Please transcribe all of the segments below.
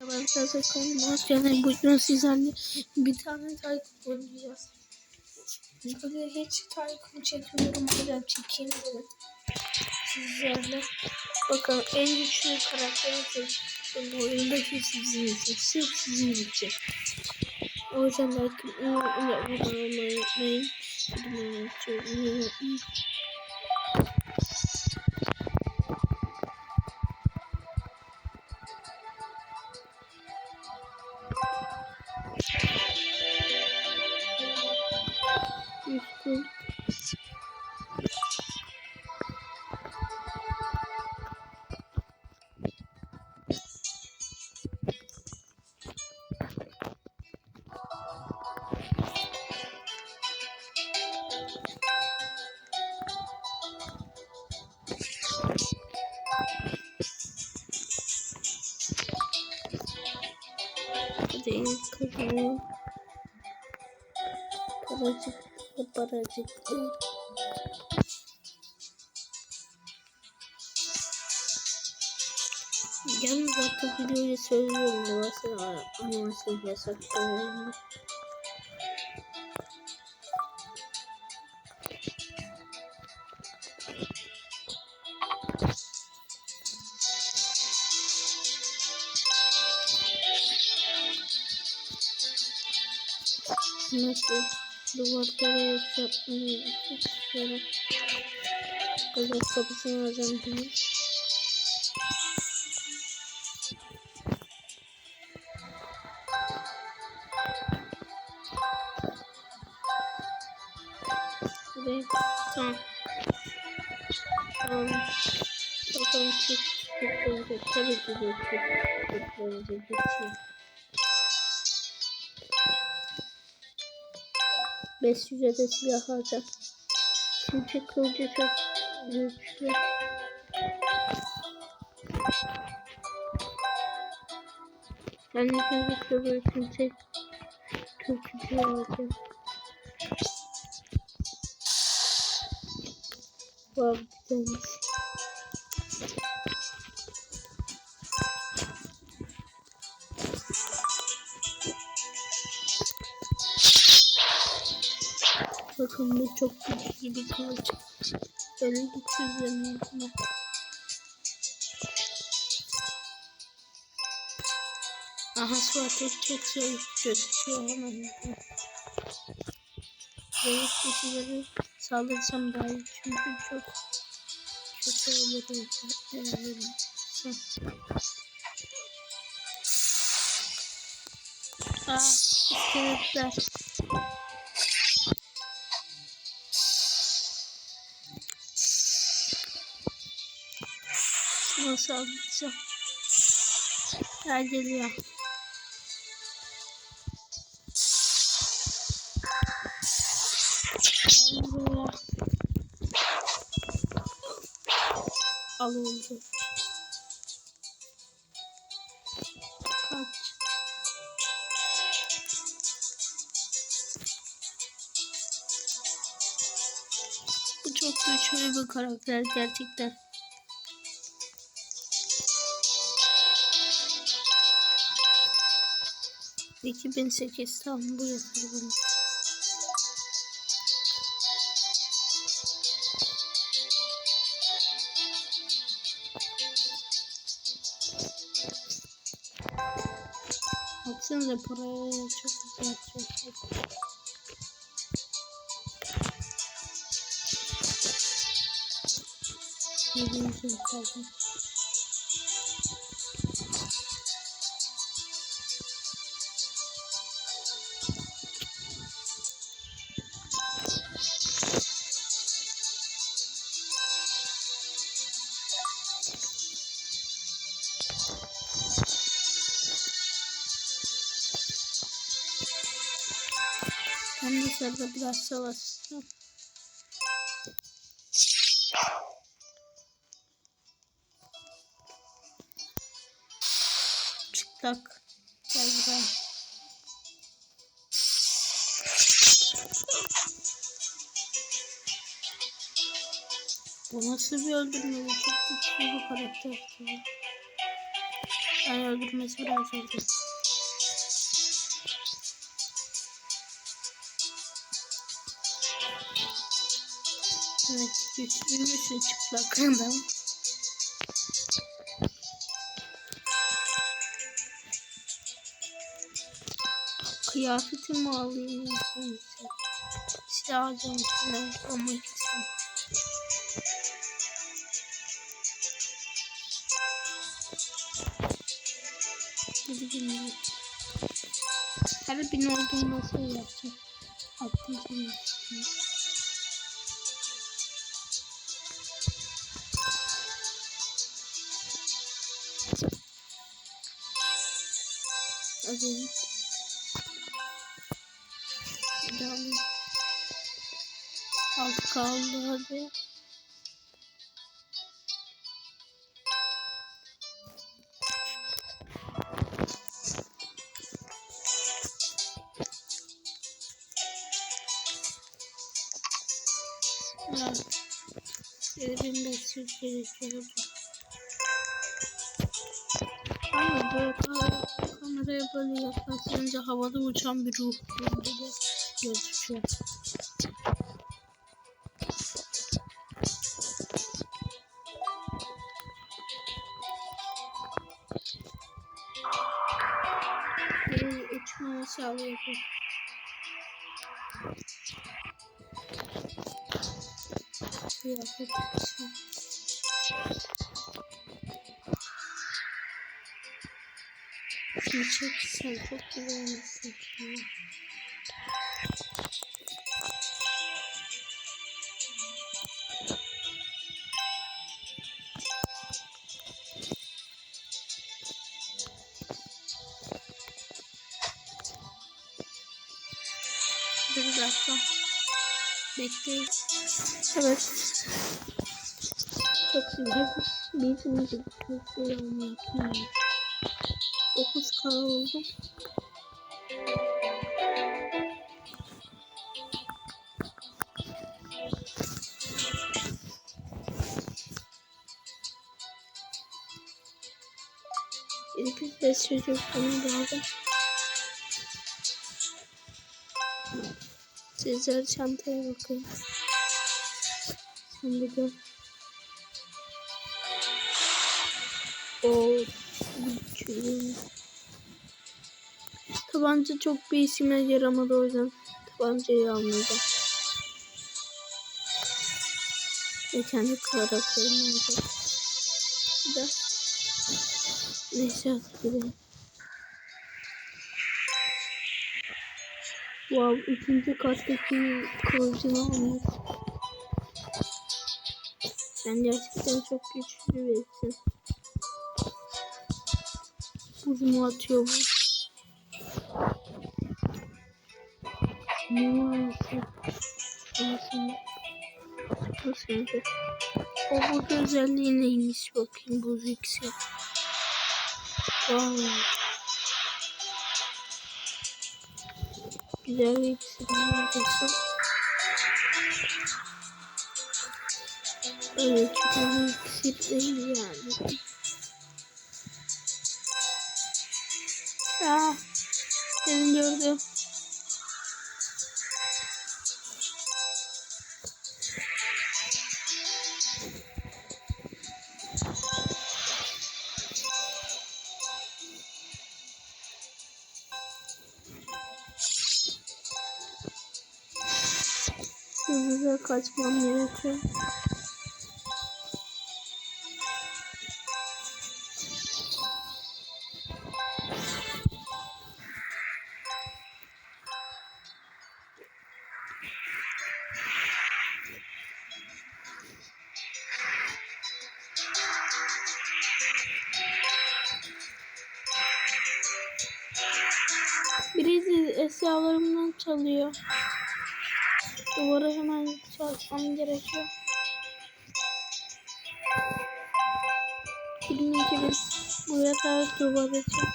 Arkadaşlar kanalıma hoş geldiniz. Bugün sizlerle bir tane Tycoon oynayacağız. Böyle hiç Tycoon çekmiyorum. Yüzden çekeyim dedim. Sizlerle. Bakın en güçlü karakteri seçtim. Bu oyundaki sizin için. Sırf sizin için. O yüzden like unutmayın. unutmayın. unutmayın. Hadi kazanalım. Paracıklı paracıklı. Yalnız artık videoyu söylüyorum. Burası animasyon yasaklı oyunu. Nasıl duvarlara yükseltmeyi istiyorum. Kızın kapısını alacağım bunu. Ve tamam. Tamam. Bakalım çift çift olacak. Tabii ki de çift çift olacak. Çift. 500'e de silah alacağım. Çünkü kılıcı çok güçlü. Ben de kılıcı böyle kimse kılıcı alacağım. Bu abi bir tanesi. Bakın bu çok güçlü bir kılıç. Böyle yüzüne. Aha Suat'ı çok zor gözüküyor ama. Böyle kişileri saldırsam daha iyi çünkü çok kötü olur. Aa, iskeletler. Alacağım? Gel geliyor. Al oldu. Kaç. Bu çok güçlü bir karakter gerçekten. İki bin sekiz tam bu bana. Baksanıza paraya çok güzel çok güzel. Yediğim kaldı. Ben dışarıda biraz savaşacağım. Çıplak. Gel buraya. Bu nasıl bir öldürme? Bu çok güçlü bir karakter. Ben öldürmesi biraz zor. Evet, çıplak adam. Kıyafetimi alayım. Silah alacağım. Almak istiyorum. Hadi bilmiyorum. Her bin olduğunda nasıl yapacağım? Atlayacağım. Hadi. Hadi. Az kaldı hadi. Ya. 7500 gerekiyordu. Ama böyle kameraya böyle yaklaşınca havada uçan bir ruh gibi gözüküyor. Bir uçma sağlıyor. Kıyafet için. Şunu çek sen çok güzel şimdi. Dur bir dakika. Bekleyin. Evet. Çok güzel. Bir sürü güzel olmuş. 9K oldu. İlk de çocuk onu bağlı. Sizler çantaya bakın. De gör. Tabanca çok bir işime yaramadı o yüzden tabancayı almayacağım. Ve kendi karakterim olacak. De neyse hadi gidelim. Wow, ikinci kattaki kılıcını almış. Sen gerçekten çok güçlü birisin. Buzumu atıyor bu. Nasıl? Nasıl? O burada özelliği neymiş bakayım buz iksir. Wow. Güzel bir iksir. Öyle çok iyi bir yani. Ah, seni gördüm. Hızlıca kaçmam gerekiyor. Eşyalarımdan çalıyor. Duvara hemen çalışmam gerekiyor. 22 bin. Buraya kadar duvar için.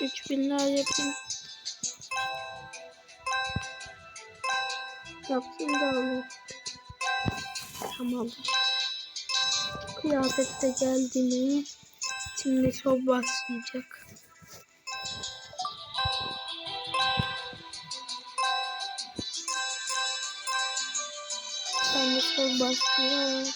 Üç binler yapayım. Yapayım da alayım. Tamam. Kıyafet de geldi mi? Şimdi şov başlayacak. Şimdi şov başlıyor.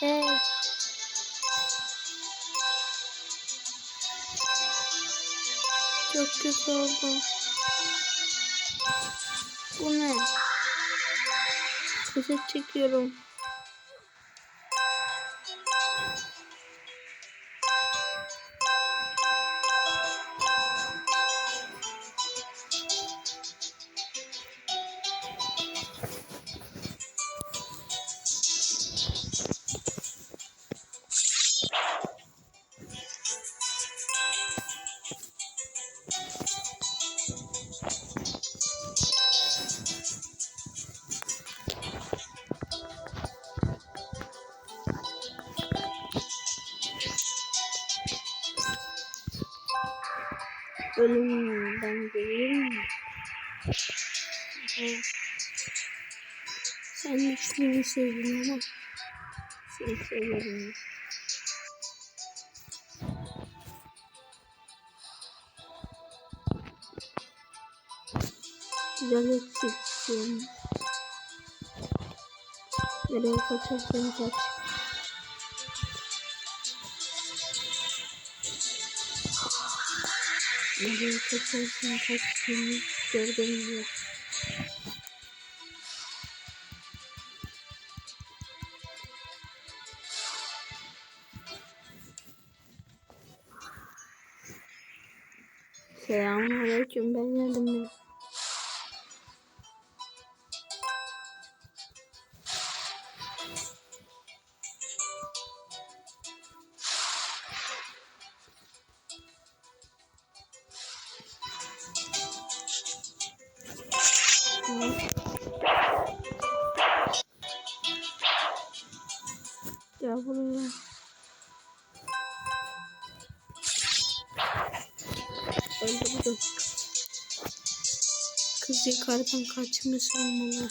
Hey. Çok kötü oldu. Bu ne? Kaset çekiyorum. İsmini sevdin ama seni severim. Güzel eksiksin. Nereye kaçarsan kaç. Nereye kaçarsan kaç gördüm diyor. 沈阳，我来准备一下东西。Öldürdüm. Kız yukarıdan kaçmış olmalı.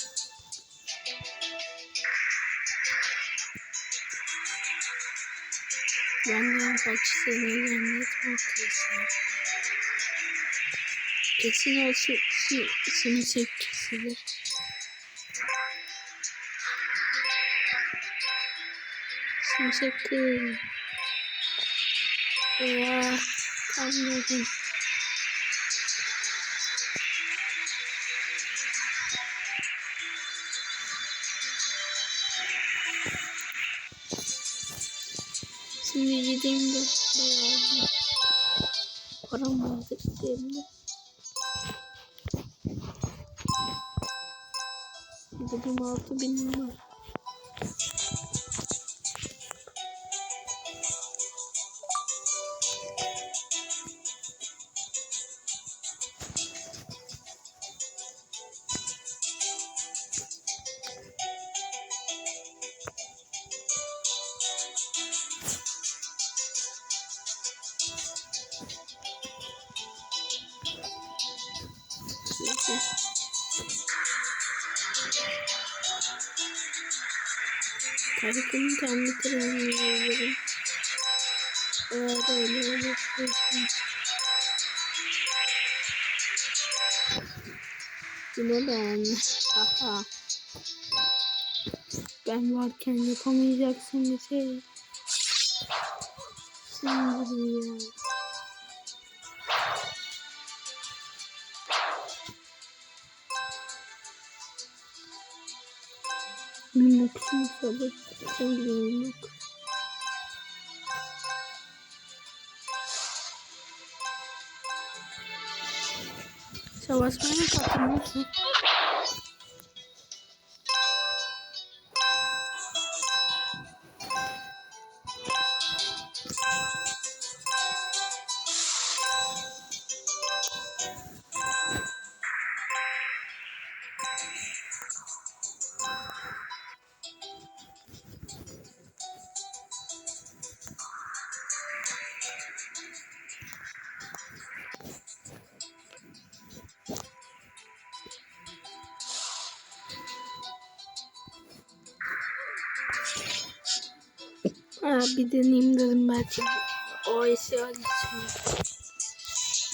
Benden kaç sene lanet bakıyorsun. Kesin o şu, şunu çekkisidir. Şimşekli. Ya anladım. Şimdi gideyim de bayağı param vardı elimde. Dedim altı bin var. Tarık'ın kendi trenini veririm. Eğer öyle olursa. Yine ben. Haha. Ben varken yapamayacaksın bir şey. Şimdi ya. Sabır. Sen gibi minnak. Savaşmaya mı katılıyorsun? Ha, bir deneyeyim dedim belki. O eşya için.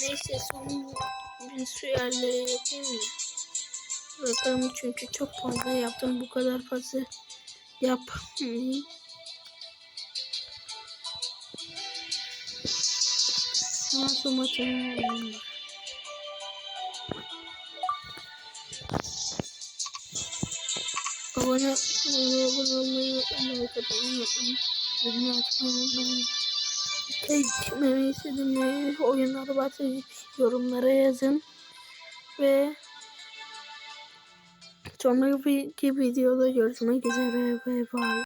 Neyse son bir su yerleri yapayım mı? Bakalım çünkü çok fazla yaptım. Bu kadar fazla yapmayayım. Nasıl maçım? Abone, abone olmayı unutmayın. Like atmayı unutmayın. Unutmayın. Çekmemi istediğiniz oyunlar varsa yorumlara yazın. Ve sonraki videoda görüşmek üzere. Bye bye.